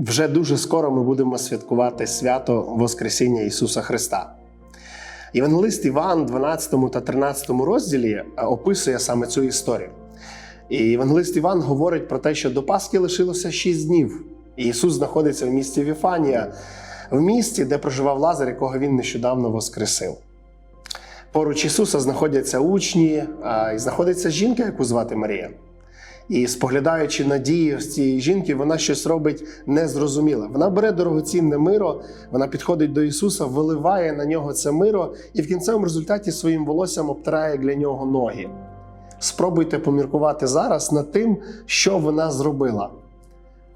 Вже дуже скоро ми будемо святкувати свято Воскресіння Ісуса Христа. Євангелист Іван, 12 та 13 розділі е, описує саме цю історію. І Євангелист Іван говорить про те, що до Пасхи лишилося 6 днів. І Ісус знаходиться в місті Віфанія, в місті, де проживав Лазар, якого він нещодавно воскресив. Поруч Ісуса знаходяться учні, і знаходиться жінка, яку звати Марія. І споглядаючи на дії цієї жінки, вона щось робить незрозуміле. Вона бере дорогоцінне миро, вона підходить до Ісуса, виливає на нього це миро і в кінцевому результаті своїм волоссям обтирає для нього ноги. Спробуйте поміркувати зараз над тим, що вона зробила.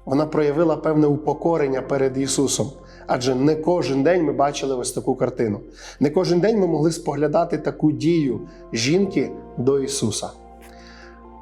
Вона проявила певне упокорення перед Ісусом. Адже не кожен день ми бачили ось таку картину. Не кожен день ми могли споглядати таку дію жінки до Ісуса.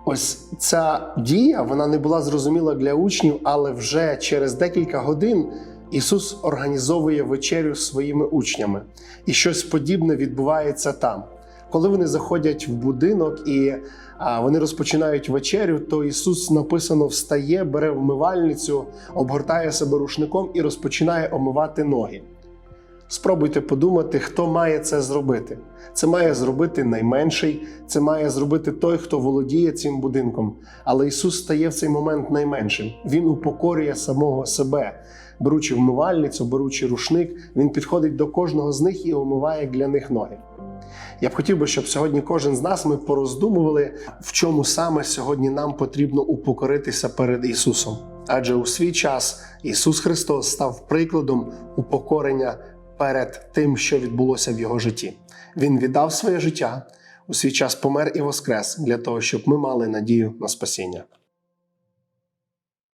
Ось ця дія вона не була зрозуміла для учнів, але вже через декілька годин Ісус організовує вечерю своїми учнями, і щось подібне відбувається там. Коли вони заходять в будинок і а, вони розпочинають вечерю, то Ісус написано встає, бере вмивальницю, обгортає себе рушником і розпочинає омивати ноги. Спробуйте подумати, хто має це зробити. Це має зробити найменший, це має зробити той, хто володіє цим будинком. Але Ісус стає в цей момент найменшим. Він упокорює самого себе, беручи вмивальницю, беручи рушник, він підходить до кожного з них і омиває для них ноги. Я б хотів би, щоб сьогодні кожен з нас ми пороздумували, в чому саме сьогодні нам потрібно упокоритися перед Ісусом. Адже у свій час Ісус Христос став прикладом упокорення перед тим, що відбулося в його житті. Він віддав своє життя, у свій час помер і воскрес для того, щоб ми мали надію на спасіння.